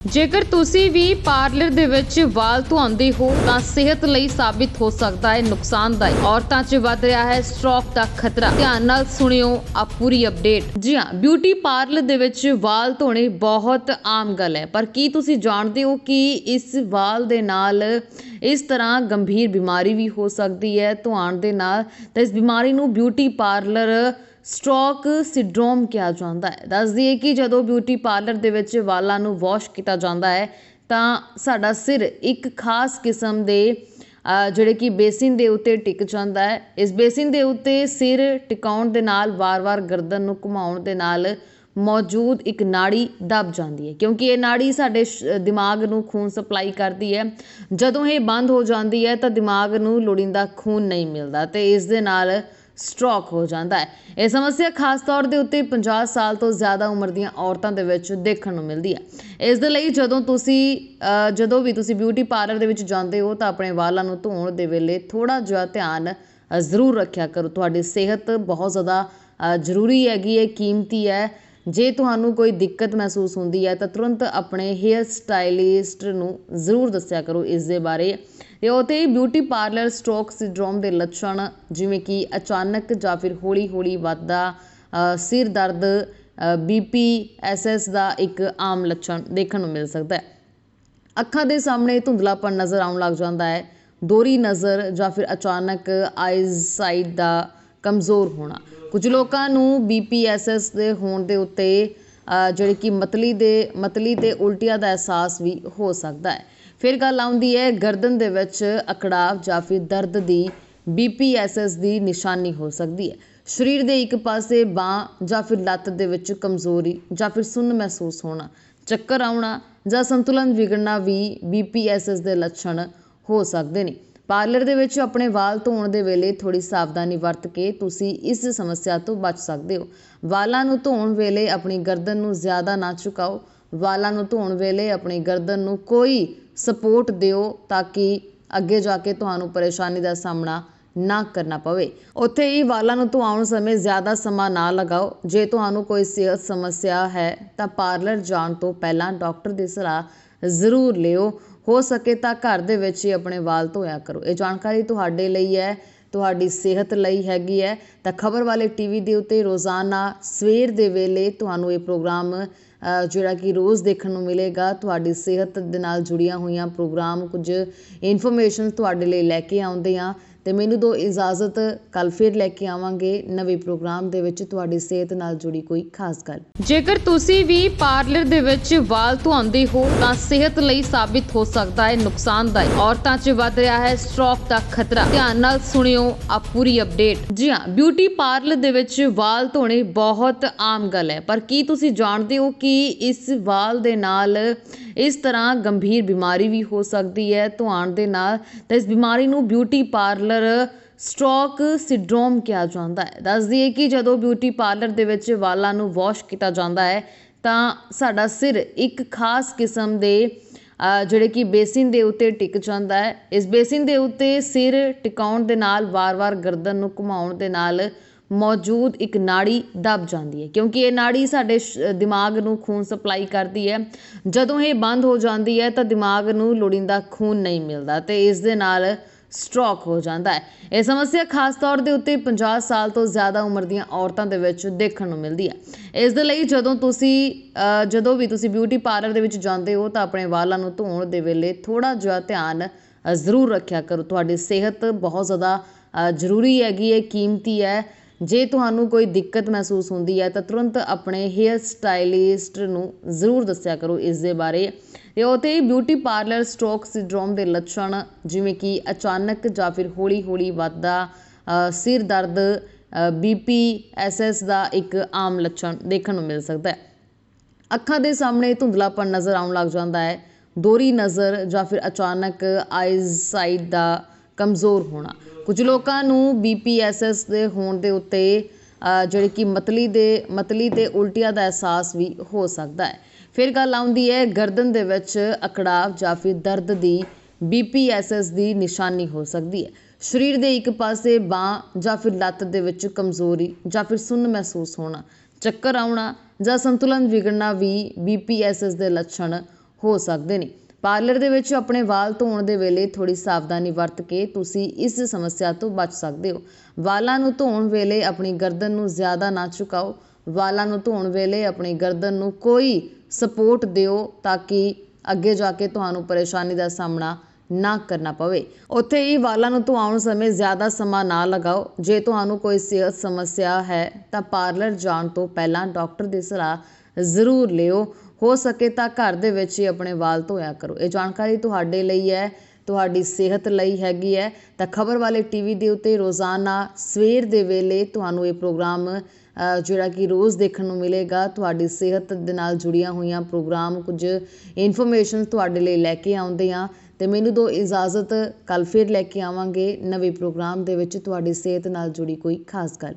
ਜੇਕਰ ਤੁਸੀਂ ਵੀ ਪਾਰਲਰ ਦੇ ਵਿੱਚ ਵਾਲ ਧੁਆਉਂਦੇ ਹੋ, ਤਾਂ ਸਿਹਤ ਲਈ ਸਾਬਿਤ ਹੋ ਸਕਦਾ ਹੈ ਨੁਕਸਾਨਦਾਇਕ ਔਰਤਾਂ 'ਚ ਵੱਧ ਰਿਹਾ ਹੈ ਸਟ੍ਰੋਕ ਦਾ ਖਤਰਾ। ਧਿਆਨ ਨਾਲ ਸੁਣਿਓ ਆ ਪੂਰੀ ਅਪਡੇਟ। ਜੀ ਹਾਂ, ਬਿਊਟੀ ਪਾਰਲਰ ਦੇ ਵਿੱਚ ਵਾਲ ਧੋਣੇ ਬਹੁਤ ਆਮ ਗੱਲ ਹੈ। ਪਰ ਕੀ ਤੁਸੀਂ ਜਾਣਦੇ ਹੋ ਕਿ ਇਸ ਵਾਲ ਦੇ ਨਾਲ ਇਸ ਤਰ੍ਹਾਂ ਗੰਭੀਰ ਬਿਮਾਰੀ ਵੀ ਹੋ ਸਕਦੀ ਹੈ? ਧੁਆਉਣ ਦੇ ਨਾਲ ਤਾਂ ਇਸ ਬਿਮਾਰੀ ਨੂੰ ਬਿਊਟੀ ਪਾਰਲਰ ਸਟ੍ਰੋਕ ਸਿਡਰੋਮ ਕਿਹਾ ਜਾਂਦਾ ਹੈ। ਦੱਸ ਦਈਏ ਕਿ ਜਦੋਂ ਬਿਊਟੀ ਪਾਰਲਰ ਦੇ ਵਿੱਚ ਵਾਲਾਂ ਨੂੰ ਵੋਸ਼ ਕੀਤਾ ਜਾਂਦਾ ਹੈ, ਤਾਂ ਸਾਡਾ ਸਿਰ ਇੱਕ ਖਾਸ ਕਿਸਮ ਦੇ ਜਿਹੜੇ ਕਿ ਬੇਸਿਨ ਦੇ ਉੱਤੇ ਟਿਕ ਜਾਂਦਾ ਹੈ। ਇਸ ਬੇਸਿਨ ਦੇ ਉੱਤੇ ਸਿਰ ਟਿਕਾਉਣ ਦੇ ਨਾਲ, ਵਾਰ-ਵਾਰ ਗਰਦਨ ਨੂੰ ਘੁਮਾਉਣ ਦੇ ਨਾਲ ਮੌਜੂਦ ਇੱਕ ਨਾੜੀ ਦਬ ਜਾਂਦੀ ਹੈ। ਕਿਉਂਕਿ ਇਹ ਨਾੜੀ ਸਾਡੇ ਸ਼- ਦਿਮਾਗ ਨੂੰ ਖੂਨ ਸਪਲਾਈ ਕਰਦੀ ਹੈ। ਜਦੋਂ ਇਹ ਬੰਦ ਹੋ ਜਾਂਦੀ ਹੈ, ਤਾਂ ਦਿਮਾਗ ਨੂੰ ਲੋੜੀਂਦਾ ਖੂਨ ਨਹੀਂ ਮਿਲਦਾ ਤੇ ਇਸ ਦੇ ਨਾਲ ਸਟ੍ਰੋਕ ਹੋ ਜਾਂਦਾ ਹੈ। ਇਹ ਸਮੱਸਿਆ ਖਾਸ ਤੌਰ ਦੇ ਉੱਤੇ 50 ਸਾਲ ਤੋਂ ਜ਼ਿਆਦਾ ਉਮਰ ਦੀਆਂ ਔਰਤਾਂ ਦੇ ਵਿੱਚ ਦੇਖਣ ਨੂੰ ਮਿਲਦੀ ਹੈ। ਇਸ ਦੇ ਲਈ ਜਦੋਂ ਤੁਸੀਂ ਜਦੋਂ ਵੀ ਤੁਸੀਂ ਬਿਊਟੀ ਪਾਰਲਰ ਦੇ ਵਿੱਚ ਜਾਂਦੇ ਹੋ ਤਾਂ ਆਪਣੇ ਵਾਲਾਂ ਨੂੰ ਧੋਣ ਦੇ ਵੇਲੇ ਥੋੜਾ ਜਿਹਾ ਧਿਆਨ ਜ਼ਰੂਰ ਰੱਖਿਆ ਕਰੋ। ਤੁਹਾਡੀ ਸਿਹਤ ਬਹੁਤ ਜ਼ਿਆਦਾ ਜ਼ਰੂਰੀ ਹੈਗੀ ਹੈ, ਕੀਮਤੀ ਹੈ। ਜੇ ਤੁਹਾਨੂੰ ਕੋਈ ਦਿੱਕਤ ਮਹਿਸੂਸ ਹੁੰਦੀ ਹੈ, ਤਾਂ ਤੁਰੰਤ ਆਪਣੇ ਹੇਅਰ ਸਟਾਈਲਿਸਟ ਨੂੰ ਜ਼ਰੂਰ ਦੱਸਿਆ ਕਰੋ ਇਸ ਦੇ ਬਾਰੇ। ਅਤੇ ਉਹ ਹੀ ਬਿਊਟੀ ਪਾਰਲਰ ਸਟ੍ਰੋਕ ਸਿੰਡਰੋਮ ਦੇ ਲੱਛਣ ਜਿਵੇਂ ਕਿ ਅਚਾਨਕ ਜਾਂ ਫਿਰ ਹੌਲੀ-ਹੌਲੀ ਵੱਧਦਾ ਸਿਰ ਦਰਦ ਬੀ ਪੀ ਐਸ ਐਸ ਦਾ ਇੱਕ ਆਮ ਲੱਛਣ ਦੇਖਣ ਨੂੰ ਮਿਲ ਸਕਦਾ ਹੈ। ਅੱਖਾਂ ਦੇ ਸਾਹਮਣੇ ਧੁੰਦਲਾਪਨ ਨਜ਼ਰ ਆਉਣ ਲੱਗ ਜਾਂਦਾ ਹੈ। ਦੋਹਰੀ ਨਜ਼ਰ ਜਾਂ ਫਿਰ ਅਚਾਨਕ ਆਈਜ਼ ਸਾਈਡ ਦਾ ਕਮਜ਼ੋਰ ਹੋਣਾ। ਕੁਝ ਲੋਕਾਂ ਨੂੰ ਬੀਪੀਐਸਐਸ ਦੇ ਹੋਣ ਦੇ ਉੱਤੇ ਜਿਹੜੇ ਕਿ ਮਤਲੀ ਦੇ, ਮਤਲੀ ਤੇ ਉਲਟੀਆਂ ਦਾ ਅਹਿਸਾਸ ਵੀ ਹੋ ਸਕਦਾ ਹੈ। ਫਿਰ ਗੱਲ ਆਉਂਦੀ ਹੈ, ਗਰਦਨ ਦੇ ਵਿੱਚ ਅਕੜਾਵ ਜਾਂ ਫਿਰ ਦਰਦ ਦੀ ਬੀਪੀਐਸਐਸ ਦੀ ਨਿਸ਼ਾਨੀ ਹੋ ਸਕਦੀ ਹੈ। ਸਰੀਰ ਦੇ ਇੱਕ ਪਾਸੇ ਬਾਹ ਜਾਂ ਫਿਰ ਲੱਤ ਦੇ ਵਿੱਚ ਕਮਜ਼ੋਰੀ ਜਾਂ ਫਿਰ ਸੁੰਨ ਮਹਿਸੂਸ ਹੋਣਾ, ਚੱਕਰ ਆਉਣਾ ਜਾਂ ਸੰਤੁਲਨ ਵਿਗੜਨਾ ਵੀ ਬੀਪੀਐਸਐਸ ਦੇ ਲੱਛਣ ਹੋ ਸਕਦੇ ਨੇ। ਪਾਰਲਰ ਦੇ ਵਿੱਚ ਆਪਣੇ ਵਾਲ ਧੋਣ ਦੇ ਵੇਲੇ ਥੋੜੀ ਸਾਵਧਾਨੀ ਵਰਤ ਕੇ ਤੁਸੀਂ ਇਸ ਸਮੱਸਿਆ ਤੋਂ ਬਚ ਸਕਦੇ ਹੋ। ਵਾਲਾਂ ਨੂੰ ਧੋਣ ਵੇਲੇ ਆਪਣੀ ਗਰਦਨ ਨੂੰ ਜ਼ਿਆਦਾ ਨਾ ਝੁਕਾਓ। ਵਾਲਾਂ ਨੂੰ ਧੋਣ ਵੇਲੇ ਆਪਣੀ ਗਰਦਨ ਨੂੰ ਕੋਈ ਸਪੋਰਟ ਦਿਓ ਤਾਂ ਕਿ ਅੱਗੇ ਜਾ ਕੇ ਤੁਹਾਨੂੰ ਪਰੇਸ਼ਾਨੀ ਦਾ ਸਾਹਮਣਾ ਨਾ ਕਰਨਾ ਪਵੇ। ਉੱਥੇ ਹੀ ਵਾਲਾਂ ਨੂੰ ਧੁਆਉਣ ਸਮੇਂ ਜ਼ਿਆਦਾ ਸਮਾਂ ਨਾ ਲਗਾਓ। ਜੇ ਤੁਹਾਨੂੰ ਕੋਈ ਸਿਹਤ ਸਮੱਸਿਆ ਹੈ ਤਾਂ ਪਾਰਲਰ ਜਾਣ ਤੋਂ ਪਹਿਲਾਂ ਡਾਕਟਰ ਦੀ ਸਲਾਹ ਜ਼ਰੂਰ ਲਿਓ। ਹੋ ਸਕੇ ਤਾਂ ਘਰ ਦੇ ਵਿੱਚ ਹੀ ਆਪਣੇ ਵਾਲ ਧੋਇਆ ਕਰੋ। ਇਹ ਜਾਣਕਾਰੀ ਤੁਹਾਡੇ ਲਈ ਹੈ, ਤੁਹਾਡੀ ਸਿਹਤ ਲਈ ਹੈਗੀ ਹੈ। ਤਾਂ ਖਬਰ ਵਾਲੇ ਟੀਵੀ ਦੇ ਉੱਤੇ ਰੋਜ਼ਾਨਾ ਸਵੇਰ ਦੇ ਵੇਲੇ ਤੁਹਾਨੂੰ ਇਹ ਪ੍ਰੋਗਰਾਮ ਜਿਹੜਾ ਕਿ ਰੋਜ਼ ਦੇਖਣ ਨੂੰ ਮਿਲੇਗਾ। ਤੁਹਾਡੀ ਸਿਹਤ ਦੇ ਨਾਲ ਜੁੜੀਆਂ ਹੋਈਆਂ ਪ੍ਰੋਗਰਾਮ ਕੁਝ ਇਨਫੋਰਮੇਸ਼ਨ ਤੁਹਾਡੇ ਲਈ ਲੈ ਕੇ ਆਉਂਦੇ ਆ ਅਤੇ ਮੈਨੂੰ ਦੋ ਇਜਾਜ਼ਤ, ਕੱਲ ਫਿਰ ਲੈ ਕੇ ਆਵਾਂਗੇ ਨਵੇਂ ਪ੍ਰੋਗਰਾਮ ਦੇ ਵਿੱਚ ਤੁਹਾਡੀ ਸਿਹਤ ਨਾਲ ਜੁੜੀ ਕੋਈ ਖਾਸ ਗੱਲ। ਜੇਕਰ ਤੁਸੀਂ ਵੀ ਪਾਰਲਰ ਦੇ ਵਿੱਚ ਵਾਲ ਧੁਆਉਂਦੇ ਹੋ, ਤਾਂ ਸਿਹਤ ਲਈ ਸਾਬਿਤ ਹੋ ਸਕਦਾ ਹੈ ਨੁਕਸਾਨਦਾਇਕ। ਔਰਤਾਂ 'ਚ ਵੱਧ ਰਿਹਾ ਹੈ ਸਟ੍ਰੋਕ ਦਾ ਖਤਰਾ। ਧਿਆਨ ਨਾਲ ਸੁਣਿਓ ਆ ਪੂਰੀ ਅਪਡੇਟ। ਜੀ ਹਾਂ, ਬਿਊਟੀ ਪਾਰਲਰ ਦੇ ਵਿੱਚ ਵਾਲ ਧੋਣੇ ਬਹੁਤ ਆਮ ਗੱਲ ਹੈ। ਪਰ ਕੀ ਤੁਸੀਂ ਜਾਣਦੇ ਹੋ ਕਿ ਇਸ ਵਾਲ ਦੇ ਨਾਲ ਇਸ ਤਰ੍ਹਾਂ ਗੰਭੀਰ ਬਿਮਾਰੀ ਵੀ ਹੋ ਸਕਦੀ ਹੈ ਧੁਆਉਣ ਦੇ ਨਾਲ। ਤਾਂ ਇਸ ਬਿਮਾਰੀ ਨੂੰ ਬਿਊਟੀ ਪਾਰਲਰ ਸਟ੍ਰੋਕ ਸਿੰਡਰੋਮ ਕਿਹਾ ਜਾਂਦਾ ਹੈ। ਦੱਸ ਦਈਏ ਕਿ ਜਦੋਂ ਬਿਊਟੀ ਪਾਰਲਰ ਦੇ ਵਿੱਚ ਵਾਲਾਂ ਨੂੰ ਵਾਸ਼ ਕੀਤਾ ਜਾਂਦਾ ਹੈ, ਤਾਂ ਸਾਡਾ ਸਿਰ ਇੱਕ ਖਾਸ ਕਿਸਮ ਦੇ ਜਿਹੜੇ ਕਿ ਬੇਸਿਨ ਦੇ ਉੱਤੇ ਟਿਕ ਜਾਂਦਾ ਹੈ। ਇਸ ਬੇਸਿਨ ਦੇ ਉੱਤੇ ਸਿਰ ਟਿਕਾਉਣ ਦੇ ਨਾਲ, ਵਾਰ-ਵਾਰ ਗਰਦਨ ਨੂੰ ਘੁਮਾਉਣ ਦੇ ਨਾਲ ਮੌਜੂਦ ਇੱਕ ਨਾੜੀ ਦੱਬ ਜਾਂਦੀ ਹੈ, ਕਿਉਂਕਿ ਇਹ ਨਾੜੀ ਸਾਡੇ ਸ਼- ਦਿਮਾਗ ਨੂੰ ਖੂਨ ਸਪਲਾਈ ਕਰਦੀ ਹੈ। ਜਦੋਂ ਇਹ ਬੰਦ ਹੋ ਜਾਂਦੀ ਹੈ, ਤਾਂ ਦਿਮਾਗ ਨੂੰ ਲੋੜੀਂਦਾ ਖੂਨ ਨਹੀਂ ਮਿਲਦਾ ਅਤੇ ਇਸ ਦੇ ਨਾਲ ਸਟ੍ਰੋਕ ਹੋ ਜਾਂਦਾ ਹੈ। ਇਹ ਸਮੱਸਿਆ ਖਾਸ ਤੌਰ ਦੇ ਉੱਤੇ 50 ਸਾਲ ਤੋਂ ਜ਼ਿਆਦਾ ਉਮਰ ਦੀਆਂ ਔਰਤਾਂ ਦੇ ਵਿੱਚ ਦੇਖਣ ਨੂੰ ਮਿਲਦੀ ਹੈ। ਇਸ ਦੇ ਲਈ ਜਦੋਂ ਤੁਸੀਂ ਜਦੋਂ ਵੀ ਤੁਸੀਂ ਬਿਊਟੀ ਪਾਰਲਰ ਦੇ ਵਿੱਚ ਜਾਂਦੇ ਹੋ, ਤਾਂ ਆਪਣੇ ਵਾਲਾਂ ਨੂੰ ਧੋਣ ਦੇ ਵੇਲੇ ਥੋੜਾ ਜਿਹਾ ਧਿਆਨ ਜ਼ਰੂਰ ਰੱਖਿਆ ਕਰੋ। ਤੁਹਾਡੀ ਸਿਹਤ ਬਹੁਤ ਜ਼ਿਆਦਾ ਜ਼ਰੂਰੀ ਹੈਗੀ ਹੈ, ਕੀਮਤੀ ਹੈ। ਜੇ ਤੁਹਾਨੂੰ ਕੋਈ ਦਿੱਕਤ ਮਹਿਸੂਸ ਹੁੰਦੀ ਹੈ, ਤਾਂ ਤੁਰੰਤ ਆਪਣੇ ਹੇਅਰ ਸਟਾਈਲਿਸਟ ਨੂੰ ਜ਼ਰੂਰ ਦੱਸਿਆ ਕਰੋ ਇਸ ਦੇ ਬਾਰੇ। ਤੇ ਉਤੇ ਬਿਊਟੀ ਪਾਰਲਰ ਸਟ੍ਰੋਕ ਸਿੰਡਰੋਮ ਦੇ ਲੱਛਣ, ਜਿਵੇਂ ਕਿ ਅਚਾਨਕ ਜਾਂ ਫਿਰ ਹੌਲੀ-ਹੌਲੀ ਵੱਧਦਾ ਸਿਰ ਦਰਦ ਬੀਪੀ ਐਸਐਸ ਦਾ ਇੱਕ ਆਮ ਲੱਛਣ ਦੇਖਣ ਨੂੰ ਮਿਲ ਸਕਦਾ ਹੈ। ਅੱਖਾਂ ਦੇ ਸਾਹਮਣੇ ਧੁੰਦਲਾਪਨ ਨਜ਼ਰ ਆਉਣ ਲੱਗ ਜਾਂਦਾ ਹੈ। ਦੋਹਰੀ ਨਜ਼ਰ ਜਾਂ ਫਿਰ ਅਚਾਨਕ ਆਈਜ਼ ਸਾਈਡ ਦਾ ਕਮਜ਼ੋਰ ਹੋਣਾ। ਕੁਝ ਲੋਕਾਂ ਨੂੰ ਬੀਪੀਐਸਐਸ ਦੇ ਹੋਣ ਦੇ ਉੱਤੇ ਜਿਹੜੇ ਕਿ ਮਤਲੀ ਦੇ, ਮਤਲੀ ਤੇ ਉਲਟੀਆਂ ਦਾ ਅਹਿਸਾਸ ਵੀ ਹੋ ਸਕਦਾ ਹੈ। ਫਿਰ ਗੱਲ ਆਉਂਦੀ ਹੈ, ਗਰਦਨ ਦੇ ਵਿੱਚ ਅਕੜਾਵ ਜਾਂ ਫਿਰ ਦਰਦ ਦੀ ਬੀਪੀਐਸਐਸ ਦੀ ਨਿਸ਼ਾਨੀ ਹੋ ਸਕਦੀ ਹੈ। ਸਰੀਰ ਦੇ ਇੱਕ ਪਾਸੇ ਬਾਹ ਜਾਂ ਫਿਰ ਲੱਤ ਦੇ ਵਿੱਚ ਕਮਜ਼ੋਰੀ ਜਾਂ ਫਿਰ ਸੁੰਨ ਮਹਿਸੂਸ ਹੋਣਾ, ਚੱਕਰ ਆਉਣਾ ਜਾਂ ਸੰਤੁਲਨ ਵਿਗੜਨਾ ਵੀ ਬੀਪੀਐਸਐਸ ਦੇ ਲੱਛਣ ਹੋ ਸਕਦੇ ਨੇ। ਪਾਰਲਰ ਦੇ ਵਿੱਚ ਆਪਣੇ ਵਾਲ ਧੋਣ ਦੇ ਵੇਲੇ ਥੋੜ੍ਹੀ ਸਾਵਧਾਨੀ ਵਰਤ ਕੇ ਤੁਸੀਂ ਇਸ ਸਮੱਸਿਆ ਤੋਂ ਬਚ ਸਕਦੇ ਹੋ। ਵਾਲਾਂ ਨੂੰ ਧੋਣ ਵੇਲੇ ਆਪਣੀ ਗਰਦਨ ਨੂੰ ਜ਼ਿਆਦਾ ਨਾ ਝੁਕਾਓ। ਵਾਲਾਂ ਨੂੰ ਧੋਣ ਵੇਲੇ ਆਪਣੀ ਗਰਦਨ ਨੂੰ ਕੋਈ ਸਪੋਰਟ ਦਿਓ ਤਾਂ ਕਿ ਅੱਗੇ ਜਾ ਕੇ ਤੁਹਾਨੂੰ ਪਰੇਸ਼ਾਨੀ ਦਾ ਸਾਹਮਣਾ ਨਾ ਕਰਨਾ ਪਵੇ। ਉੱਥੇ ਹੀ ਵਾਲਾਂ ਨੂੰ ਧੁਆਉਣ ਸਮੇਂ ਜ਼ਿਆਦਾ ਸਮਾਂ ਨਾ ਲਗਾਓ। ਜੇ ਤੁਹਾਨੂੰ ਕੋਈ ਸਿਹਤ ਸਮੱਸਿਆ ਹੈ ਤਾਂ ਪਾਰਲਰ ਜਾਣ ਤੋਂ ਪਹਿਲਾਂ ਡਾਕਟਰ ਦੀ ਸਲਾਹ ਜ਼ਰੂਰ ਲਿਓ। ਹੋ ਸਕੇ ਤਾਂ ਘਰ ਦੇ ਵਿੱਚ ਹੀ ਆਪਣੇ ਵਾਲ ਧੋਇਆ ਕਰੋ। ਇਹ ਜਾਣਕਾਰੀ ਤੁਹਾਡੇ ਲਈ ਹੈ, ਤੁਹਾਡੀ ਸਿਹਤ ਲਈ ਹੈਗੀ ਹੈ। ਤਾਂ ਖਬਰ ਵਾਲੇ ਟੀਵੀ ਦੇ ਉੱਤੇ ਰੋਜ਼ਾਨਾ ਸਵੇਰ ਦੇ ਵੇਲੇ ਤੁਹਾਨੂੰ ਇਹ ਪ੍ਰੋਗਰਾਮ ਜਿਹੜਾ ਕਿ ਰੋਜ਼ ਦੇਖਣ ਨੂੰ ਮਿਲੇਗਾ। ਤੁਹਾਡੀ ਸਿਹਤ ਦੇ ਨਾਲ ਜੁੜੀਆਂ ਹੋਈਆਂ ਪ੍ਰੋਗਰਾਮ, ਕੁਝ ਇਨਫੋਰਮੇਸ਼ਨ ਤੁਹਾਡੇ ਲਈ ਲੈ ਕੇ ਆਉਂਦੇ ਆ ਤੇ ਮੈਨੂੰ ਦੋ ਇਜਾਜ਼ਤ ਕੱਲ ਫਿਰ ਲੈ ਕੇ ਆਵਾਂਗੇ ਨਵੇਂ ਪ੍ਰੋਗਰਾਮ ਦੇ ਵਿੱਚ। ਤੁਹਾਡੀ ਸਿਹਤ ਨਾਲ ਜੁੜੀ ਕੋਈ ਖਾਸ ਗੱਲ।